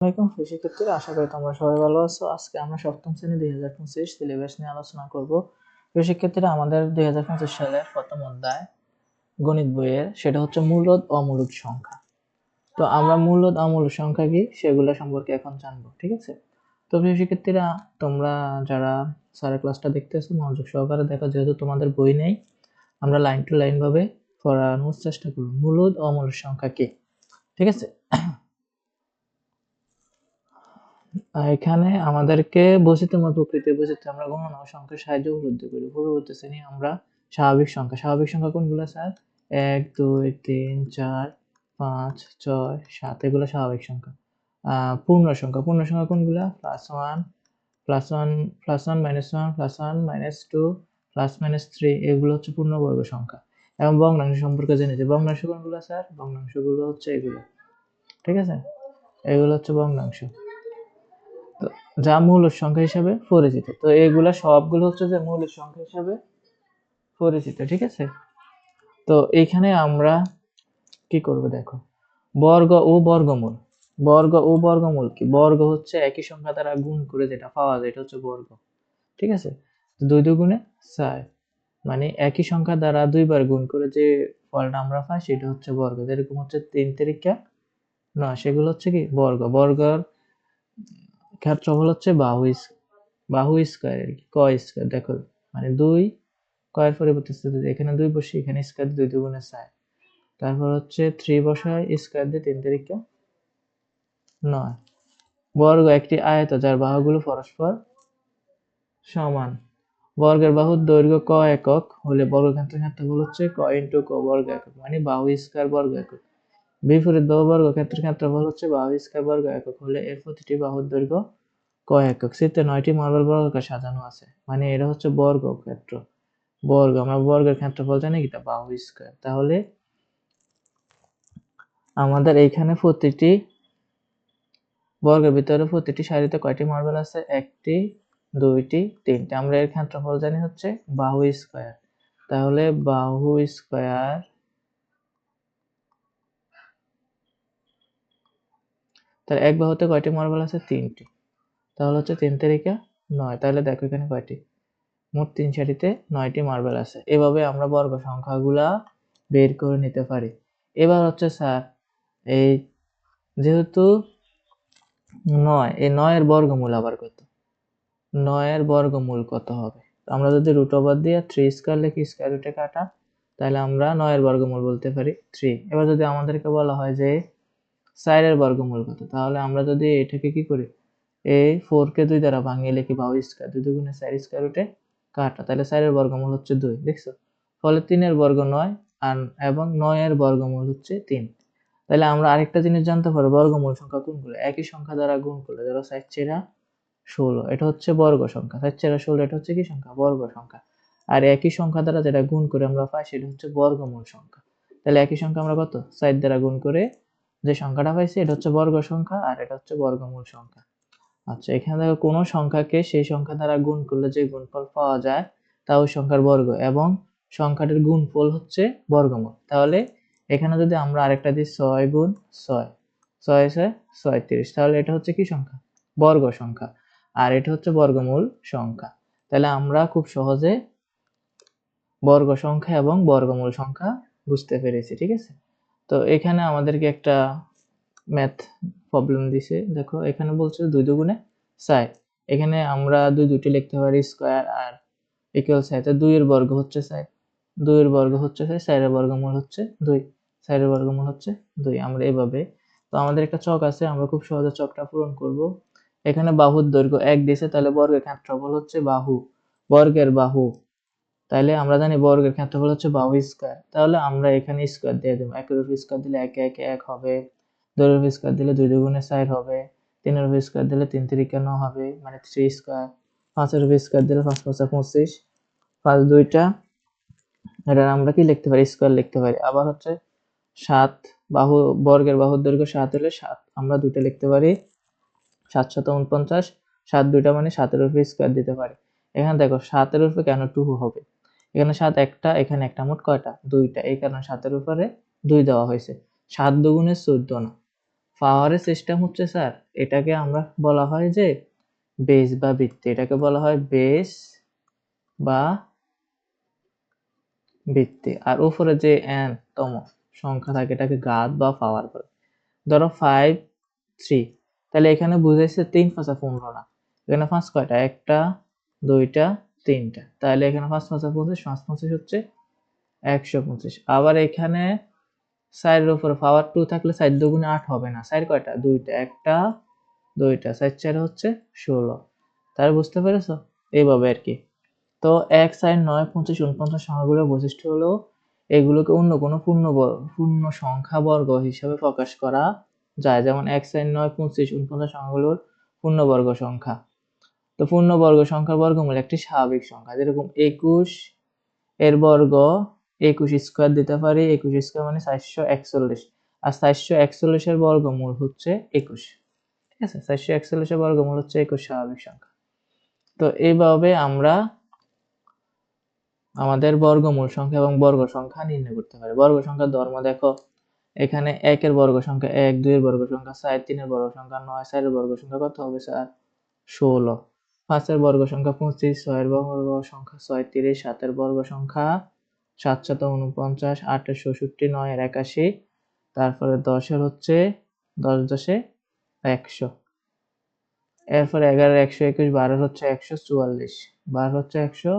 আসসালামাইকুম শিক্ষার্থীরা আশা করি তোমরা সবাই ভালো আছো। আজকে আমরা সপ্তম শ্রেণি দুই হাজার পঁচিশ সিলেবাস নিয়ে আলোচনা করব। প্রিয় শিক্ষার্থীরা আমাদের দুই হাজার পঁচিশ সালের প্রথম অধ্যায় গণিত বইয়ের, সেটা হচ্ছে মূলদ অমূলদ সংখ্যা। তো আমরা মূলদ অমূলদ সংখ্যা কি, সেগুলো সম্পর্কে এখন জানব, ঠিক আছে? তো প্রিয় শিক্ষার্থীরা তোমরা যারা স্যারের ক্লাসটা দেখতেছো, মনোযোগ সহকারে দেখো, যেহেতু তোমাদের বই নেই, আমরা লাইন টু লাইন ভাবে পড়ানোর চেষ্টা করব। মূলদ অমূলদ সংখ্যা কি, ঠিক আছে? এখানে আমাদেরকে বৈচিত্র্যময় প্রকৃতির বৈচিত্র্য আমরা গণনা ও সংখ্যার সাহায্যে উপলব্ধি করি। পরবর্তী শ্রেণি আমরা স্বাভাবিক সংখ্যা। স্বাভাবিক সংখ্যা কোনগুলো, স্যার? এক, দুই, তিন, চার, পাঁচ, ছয়, সাত, এগুলো স্বাভাবিক সংখ্যা। পূর্ণ সংখ্যা। পূর্ণ সংখ্যা কোনগুলো? Plus one plus one plus one minus one plus one minus two plus minus three এগুলো হচ্ছে পূর্ণবর্গ সংখ্যা। এবং ভগ্নাংশ সম্পর্কে জেনেছি ভগ্নাংশ কোনগুলো, স্যার? ভগ্নাংশগুলো হচ্ছে এগুলো। ঠিক আছে? এগুলো হচ্ছে ভগ্নাংশ। যা মূল সংখ্যা হিসাবে পরিচিত। তো এগুলা সবগুলো হচ্ছে যে মূল সংখ্যা হিসাবে পরিচিত, ঠিক আছে? তো এখানে আমরা কি করব দেখো? বর্গ ও বর্গমূল। বর্গ ও বর্গমূল কি? বর্গ হচ্ছে একই সংখ্যা দ্বারা গুণ করে যেটা পাওয়া যায়, এটা হচ্ছে বর্গ, ঠিক আছে? দুই দুগুণে চার মানে একই সংখ্যা দ্বারা দুইবার গুণ করে যে ফলটা আমরা পাই সেটা হচ্ছে বর্গ। যেরকম হচ্ছে তিন তারিখা নয়, সেগুলো হচ্ছে কি? বর্গ। বর্গর ক্ষেত্রফল হচ্ছে বাহু বাহু স্কোয়ার আর কি, ক স্কোয়ার, দেখো মানে দুই কয়ের পরিবর্তে এখানে দুই বসে, এখানে স্কোয়ার দুই দুগুণে চার। তারপর হচ্ছে থ্রি বসায় স্কোয়ার দিয়ে তিন তারিখে নয়। বর্গ একটি আয়ত যার বাহুগুলো পরস্পর সমান। বর্গের বাহুর দৈর্ঘ্য ক একক হলে বর্গক্ষেত্রের ক্ষেত্রফল হচ্ছে ক ইন্টু ক বর্গ একক মানে বাহু স্কোয়ার বর্গ একক। বিপরীত বাহু বর্গ ক্ষেত্রফল হচ্ছে বাহু স্কোয়ার বর্গ একক হলে এর প্রতিটি বাহুর দৈর্ঘ্য ক একক। চিত্রে নয়টি মার্বেল বর্গকে সাজানো আছে। মানে এটা হচ্ছে বর্গ ক্ষেত্র। বর্গ, আমরা বর্গের ক্ষেত্রফল জানি কি? তা বাহু স্কোয়ার। তাহলে আমাদের এইখানে প্রতিটি বর্গের ভিতরে প্রতিটি সারিতে কয়টি মার্বেল আছে? একটি, দুইটি, তিনটি। আমরা এর ক্ষেত্রফল জানি হচ্ছে বাহু স্কোয়ার। তাহলে বাহু স্কোয়ার তাহলে এক বাহুতে কয়টি মার্বেল আছে? তিনটি। তাহলে হচ্ছে তিন তারিখে নয়। তাহলে দেখো এখানে কয়টি? মোট তিন সারিতে নয়টি মার্বেল আছে। এভাবে আমরা বর্গ সংখ্যাগুলা বের করে নিতে পারি। এবার হচ্ছে স্যার, এই যেহেতু নয়, এই নয়ের বর্গমূল আবার কত? নয়ের বর্গমূল কত হবে? আমরা যদি রুট ওভার দিয়ে থ্রি স্কোয়ার লিখি স্কোয়ার রুটে কাটা, তাহলে আমরা নয়ের বর্গমূল বলতে পারি থ্রি এবার যদি আমাদেরকে বলা হয় যে চারের বর্গমূল কত? তাহলে আমরা যদি এটাকে কি করি? এই ফোর কে দুই দ্বারা ভাঙিয়ে লিখি বাহু স্কোয়ার। দুই দুগুণে চার স্কোয়ার রুটে কাটা। তাহলে চারের বর্গমূল হচ্ছে দুই, দেখছ? ফলে তিনের বর্গ নয় আর, এবং নয়ের বর্গমূল হচ্ছে তিন। তাহলে আমরা আরেকটা জিনিস জানতে পারব, বর্গমূল সংখ্যা কোনগুলো? একই সংখ্যা দ্বারা গুণ করলে ধরো চেরা ষোলো, এটা হচ্ছে বর্গ সংখ্যা। চার চেরা ষোলো, এটা হচ্ছে কি সংখ্যা? বর্গ সংখ্যা। আর একই সংখ্যা দ্বারা যেটা গুণ করে আমরা পাই, সেটা হচ্ছে বর্গমূল সংখ্যা। তাহলে একই সংখ্যা আমরা কত? চার দ্বারা গুণ করে যে সংখ্যাটা পাইছি এটা হচ্ছে বর্গ সংখ্যা আর এটা হচ্ছে বর্গমূল সংখ্যা। আচ্ছা এখানে দেখো কোনো সংখ্যাকে সেই সংখ্যা দ্বারা গুণ করলে যে গুণফল পাওয়া যায়, তা ওই সংখ্যার বর্গ এবং সংখ্যাটির গুণফল হচ্ছে বর্গমূল। তাহলে এখানে যদি আমরা আরেকটা দিই, ছয় গুণ ছয় ছয় ছয় ছয় ছয়ত্রিশ, তাহলে এটা হচ্ছে কি সংখ্যা? বর্গ সংখ্যা। আর এটা হচ্ছে বর্গমূল সংখ্যা। তাহলে আমরা খুব সহজে বর্গ সংখ্যা এবং বর্গমূল সংখ্যা বুঝতে পেরেছি, ঠিক আছে? তো এখানে আমাদেরকে একটা ম্যাথ প্রবলেম দিছে। দেখো, এখানে বলছে দুই দুগুণে সাই। এখানে আমরা দুই দুটি লিখতে পারি স্কোয়ার আর ইকুয়াল চার তো দুইয়ের বর্গ হচ্ছে চার দুইয়ের বর্গ হচ্ছে চার চারের বর্গমূল হচ্ছে দুই। চারের বর্গমূল হচ্ছে দুই, আমরা এভাবে। তো আমাদের একটা চক আছে, আমরা খুব সহজে চকটা পূরণ করব। এখানে বাহুর দৈর্ঘ্য এক দিয়েছে তাহলে বর্গের ক্ষেত্রফল হচ্ছে বাহু। বর্গের বাহু তাহলে আমরা জানি বর্গের ক্ষেত্রফল হচ্ছে বাহু স্কোয়ার তাহলে আমরা এখানে স্কোয়ার দিয়ে দেবো। একের উপর স্কোয়ার দিলে একে একে এক হবে। দুইয়ের উপর স্কোয়ার দিলে দুই দুগুণে চার হবে। তিনের উপর স্কোয়ার দিলে তিন তিরিকা ন হবে মানে থ্রি স্কোয়ার পাঁচের উপর স্কোয়ার দিলে পাঁচ পাঁচা পঁচিশ। পাঁচ দুইটা, এটা আমরা কি লিখতে পারি? স্কোয়ার লিখতে পারি। আবার হচ্ছে সাত, বাহু, বর্গের বাহুর দৈর্ঘ্য সাত হলে সাত। আমরা দুইটা লিখতে পারি। সাতশত উনপঞ্চাশ। সাত দুইটা মানে সাতের উপরে স্কোয়ার দিতে পারি। এখানে দেখো, সাতের উপরে কেন টু হবে? এখানে সাত একটা, এখানে একটা, মোট কয়টা? দুইটা। এই কারণে সাতের উপরে দুই দেওয়া হয়েছে। সাত দুগুণে চোদ্দ না। পাওয়ারের সিস্টেম হচ্ছে স্যার, এটাকে আমরা বলা হয় যে বেস বা বৃত্তি। এটাকে বলা হয় বেস বা বৃত্তি। আর উপরে যে এন তম সংখ্যা থাকে, এটাকে ঘাত বা পাওয়ার বলে। ধরো ফাইভ থ্রি তাহলে এখানে বুঝাইছে তিন পাঁচা পনেরো না। এখানে পাঁচ কয়টা? একটা, দুইটা তিনটা। তাহলে এখানে পাঁচ পাঁচা পঁচিশ পাঁচ পঁচিশ হচ্ছে একশো পঁচিশ আবার এখানে সাইডের উপরে পাওয়ার টু থাকলে সাইড দুগুণে আট হবে না। সাইড কয়টা? দুইটা, একটা, দুইটা। সাইড চার হচ্ছে ষোলো। তাহলে বুঝতে পেরেছ? এইভাবে আর কি। তো এক সাইড নয় পঁচিশ উনপঞ্চাশ সংখ্যাগুলোর বৈশিষ্ট্য হলো এগুলোকে অন্য কোনো পূর্ণ পূর্ণ সংখ্যা বর্গ হিসাবে প্রকাশ করা যায়। যেমন এক সাইড নয়, পঁচিশ উনপঞ্চাশ সংখ্যাগুলোর পূর্ণবর্গ সংখ্যা। তো পূর্ণবর্গ সংখ্যার বর্গমূল একটি স্বাভাবিক সংখ্যা। যেরকম একুশ এর বর্গ একুশ স্কোয়ার দিতে পারি, একুশ স্কোয়ার মানে চারশো একচল্লিশ। আর চারশো একচল্লিশের বর্গমূল হচ্ছে একুশ। ঠিক আছে? চারশো একচল্লিশের বর্গমূল হচ্ছে একুশ স্বাভাবিক সংখ্যা। তো এইভাবে আমরা আমাদের বর্গমূল সংখ্যা এবং বর্গ সংখ্যা নির্ণয় করতে পারি। বর্গ সংখ্যার ধর্ম দেখো, এখানে একের বর্গ সংখ্যা এক, দুইয়ের বর্গ সংখ্যা চার, তিনের বর্গ সংখ্যা নয়, চারের বর্গ সংখ্যা কত হবে? স্যার ষোলো। পাঁচের বর্গ সংখ্যা পঁচিশ, ছয়ের বর্গ সংখ্যা ছয় তিরিশ সাতের বর্গ সংখ্যা সাতশত উনপঞ্চাশ, আটের ষষট্টি নয়ের একাশি, তারপরে দশের হচ্ছে দশ দশে একশো। এরপরে এগারোর একশো একুশ, বারোর হচ্ছে একশো চুয়াল্লিশ বারো হচ্ছে একশো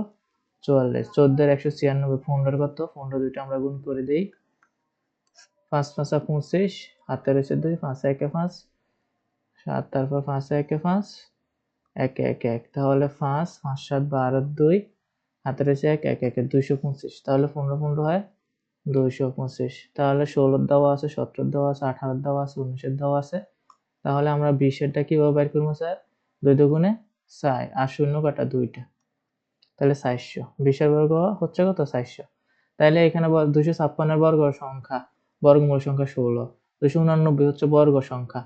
চুয়াল্লিশ, চোদ্দের একশো ছিয়ানব্বই, পনেরোর কত? পনেরো দুইটা আমরা গুণ করে দিই। পাঁচ পাঁচা পঁচিশ, হাতের হচ্ছে দুই, পাঁচ একে পাঁচ, সাত তারপর পাঁচ একে পাঁচ একে একে, এক। তাহলে পাঁচ পাঁচ, সাত, বারো, দুই। হাতের হচ্ছে এক এক, একে দুইশো পঁচিশ। তাহলে পনেরো পনেরো হয় দুইশো পঁচিশ। তাহলে ষোলোর দেওয়া আছে, সতেরোর দেওয়া আছে, আঠারোর দেওয়া আছে, উনিশের দেওয়া আছে। তাহলে আমরা বিশেরটা কীভাবে বের করব স্যার? দুই দুগুণে চাই আর শূন্য কাটা দুইটা। তাহলে চারশো। বিশের বর্গ হচ্ছে কত? চারশো। তাহলে এখানে দুশো ছাপ্পান্নের বর্গ সংখ্যা, বর্গমূল সংখ্যা ষোলো। দুশো উনানব্বই হচ্ছে বর্গ সংখ্যা।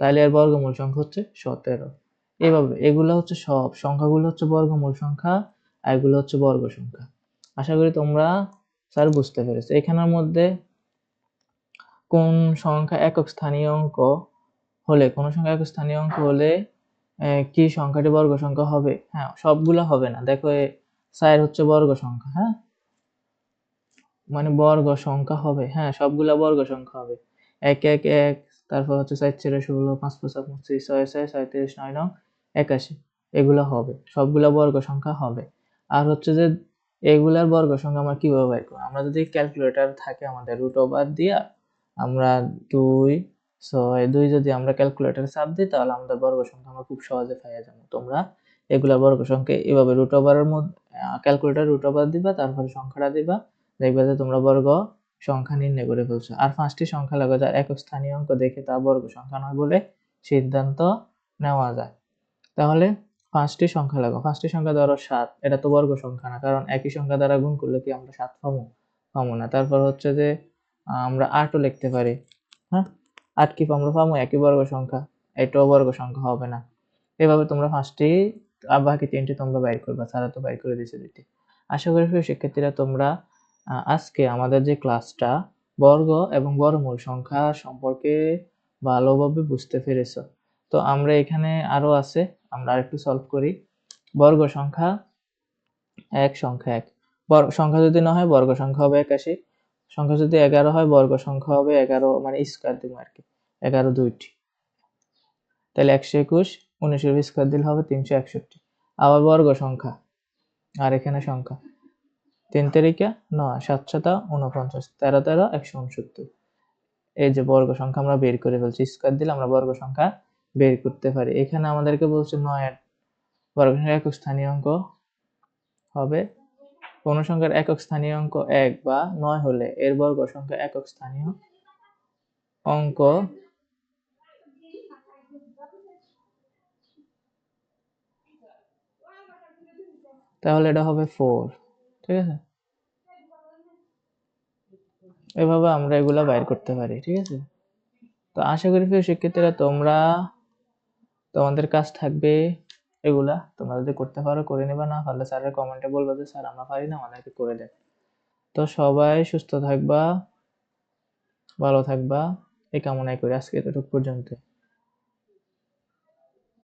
তাহলে এর বর্গমূল সংখ্যা হচ্ছে সতেরো। এভাবে এগুলো হচ্ছে সব। সংখ্যাগুলো হচ্ছে বর্গমূল সংখ্যা, আর এগুলো হচ্ছে বর্গ সংখ্যা। আশা করি তোমরা, স্যার, বুঝতে পেরেছ। এখানের মধ্যে কোন সংখ্যা একক স্থানীয় অঙ্ক হলে, কোন সংখ্যা একক স্থানীয় অঙ্ক হলে কি সংখ্যাটি বর্গ সংখ্যা হবে? হ্যাঁ সবগুলো হবে না। দেখো সাইর হচ্ছে বর্গ সংখ্যা হ্যাঁ? মানে বর্গ সংখ্যা হবে হ্যাঁ সবগুলা বর্গ সংখ্যা হবে। এক এক এক, তারপর হচ্ছে চার, চারে, ষোলো, পাঁচ পাঁচ পঁচিশ ছয় ছয় ছয়ত্রিশ নয় নং একাশি। এগুলো হবে। সবগুলা বর্গ সংখ্যা হবে। আর হচ্ছে যে এগুলার বর্গ সংখ্যা আমরা কীভাবে বের করব? আমরা যদি ক্যালকুলেটর থাকে আমাদের রুট ওভার দিয়া, আমরা দুই, ছয়, দুই যদি আমরা ক্যালকুলেটরে চাপ দিই, তাহলে আমাদের বর্গ সংখ্যা আমরা খুব সহজে পাইয়া যাব। তোমরা এগুলা বর্গ সংখ্যা এভাবে রুট ওভারের মধ্যে ক্যালকুলেটর রুট ওভার দিবা, তারপরে সংখ্যাটা দিবা, দেখবে যে তোমরা বর্গ সংখ্যা নির্ণয় করে ফেলছো। আর পাঁচটি সংখ্যা লাগবে যার একক স্থানীয় অঙ্ক দেখে তা বর্গ সংখ্যা নয় বলে সিদ্ধান্ত নেওয়া যায়। তাহলে পাঁচটি সংখ্যা লাগো। পাঁচটি সংখ্যা ধরো সাত। এটা তো বর্গ সংখ্যা না, কারণ একই সংখ্যা দ্বারা গুণ করলে কি আমরা সাত পাবো? পাবো না। তারপর হচ্ছে যে আমরা আটও লিখতে পারি। হ্যাঁ? আট কি আমরা পাবো একই বর্গ সংখ্যা। এটাও বর্গ সংখ্যা হবে না। এভাবে তোমরা পাঁচটি বাকি তিনটি তোমরা বাইর করবা। তারা তো বাইর করে দিয়েছে দুটি আশা করি শিক্ষার্থীরা, তোমরা আজকে আমাদের যে ক্লাসটা, বর্গ এবং বর্গমূল সংখ্যা সম্পর্কে ভালোভাবে বুঝতে পেরেছ। তো আমরা এখানে আরও আছে, আমরা আরেকটু সলভ করি। বর্গ সংখ্যা এক সংখ্যা এক। বর্গ সংখ্যা যদি না হয়, বর্গ সংখ্যা হবে একাশি। সংখ্যা যদি এগারো হয়, বর্গ সংখ্যা হবে এগারো মানে স্কোয়ার দিব আর কি। এগারো দুইটি। তাহলে একশো একুশ, উনিশের স্কোয়ার দিলে হবে তিনশো একষট্টি। আবার বর্গ সংখ্যা, আর এখানে সংখ্যা। তিন তারিখে নয় সাতশত উনপঞ্চাশ তেরো তেরো, একশো উনসত্তর। এই যে বর্গ সংখ্যা আমরা বের করে ফেলছি স্কোয়ার দিলে আমরা বর্গ সংখ্যা বের করতে পারি। এখানে আমাদেরকে বলছে নয়ের বর্গ সংখ্যার একক স্থানীয় অঙ্ক হবে। কোন সংখ্যার একক স্থানীয় অঙ্ক এক বা নয় হলে এর বর্গ সংখ্যা একক স্থানীয় অঙ্ক তাহলে এটা হবে ফোর ঠিক আছে? এভাবে আমরা এগুলা বাইর করতে পারি, ঠিক আছে? তো আশা করি প্রিয় শিক্ষার্থীরা তোমরা তোমাদের কাজ থাকবে এগুলা। তোমরা যদি করতে পারো, করে নেবে। না পারলে স্যারের কমেন্টে বলবে যে, স্যার, আমরা পারি না, আমাদেরকে করে দেন। তো সবাই সুস্থ থাকবা, ভালো থাকবা। এই কামনাই করি আজকে এতটুকু পর্যন্ত